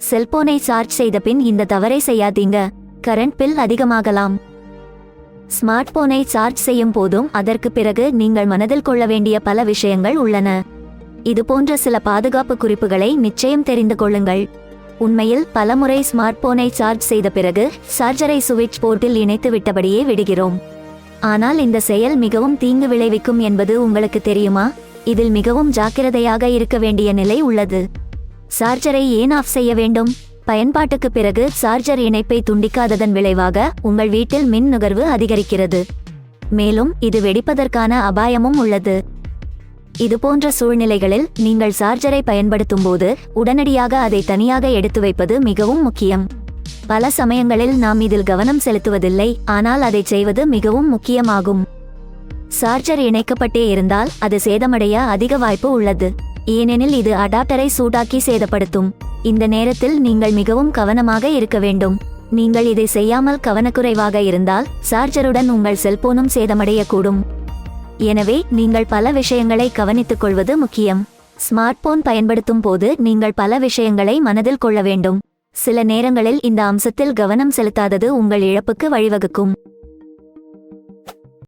செல்போனை சார்ஜ் செய்த பின் இந்த தவறை செய்யாதீங்க. கரண்ட் பில் அதிகமாகலாம். ஸ்மார்ட் போனை சார்ஜ் செய்யும் போதும் அதற்கு பிறகு நீங்கள் மனதில் கொள்ள வேண்டிய பல விஷயங்கள் உள்ளன. இது போன்ற சில பாதுகாப்பு குறிப்புகளை நிச்சயம் தெரிந்து கொள்ளுங்கள். உண்மையில் பலமுறை ஸ்மார்ட் போனை சார்ஜ் செய்த பிறகு சார்ஜரை சுவிட்ச் போர்ட்டில் இணைத்து விட்டபடியே விடுகிறோம். ஆனால் இந்த செயல் மிகவும் தீங்கு விளைவிக்கும் என்பது உங்களுக்கு தெரியுமா? இதில் மிகவும் ஜாக்கிரதையாக இருக்க வேண்டிய நிலை உள்ளது. சார்ஜரை ஏன் ஆஃப் செய்ய வேண்டும்? பயன்பாட்டுக்கு பிறகு சார்ஜர் இணைப்பை துண்டிக்காததன் விளைவாக உங்கள் வீட்டில் மின் நுகர்வு அதிகரிக்கிறது. மேலும் இது வெடிப்பதற்கான அபாயமும் உள்ளது. இதுபோன்ற சூழ்நிலைகளில் நீங்கள் சார்ஜரை பயன்படுத்தும் போது உடனடியாக அதை தனியாக எடுத்து வைப்பது மிகவும் முக்கியம். பல சமயங்களில் நாம் இதில் கவனம் செலுத்துவதில்லை ஆனால் அதை செய்வது மிகவும் முக்கியமாகும். சார்ஜர் இணைக்கப்பட்டே இருந்தால் அது சேதமடைய அதிக வாய்ப்பு உள்ளது. ஏனெனில் இது அடாப்டரை சூடாக்கி சேதப்படுத்தும். இந்த நேரத்தில் நீங்கள் மிகவும் கவனமாக இருக்க வேண்டும். நீங்கள் இதை செய்யாமல் கவனக்குறைவாக இருந்தால் சார்ஜருடன் உங்கள் செல்போனும் சேதமடையக்கூடும். எனவே நீங்கள் பல விஷயங்களை கவனித்துக் கொள்வது முக்கியம். ஸ்மார்ட் போன் பயன்படுத்தும் போது நீங்கள் பல விஷயங்களை மனதில் கொள்ள வேண்டும். சில நேரங்களில் இந்த அம்சத்தில் கவனம் செலுத்தாதது உங்கள் இழப்புக்கு வழிவகுக்கும்.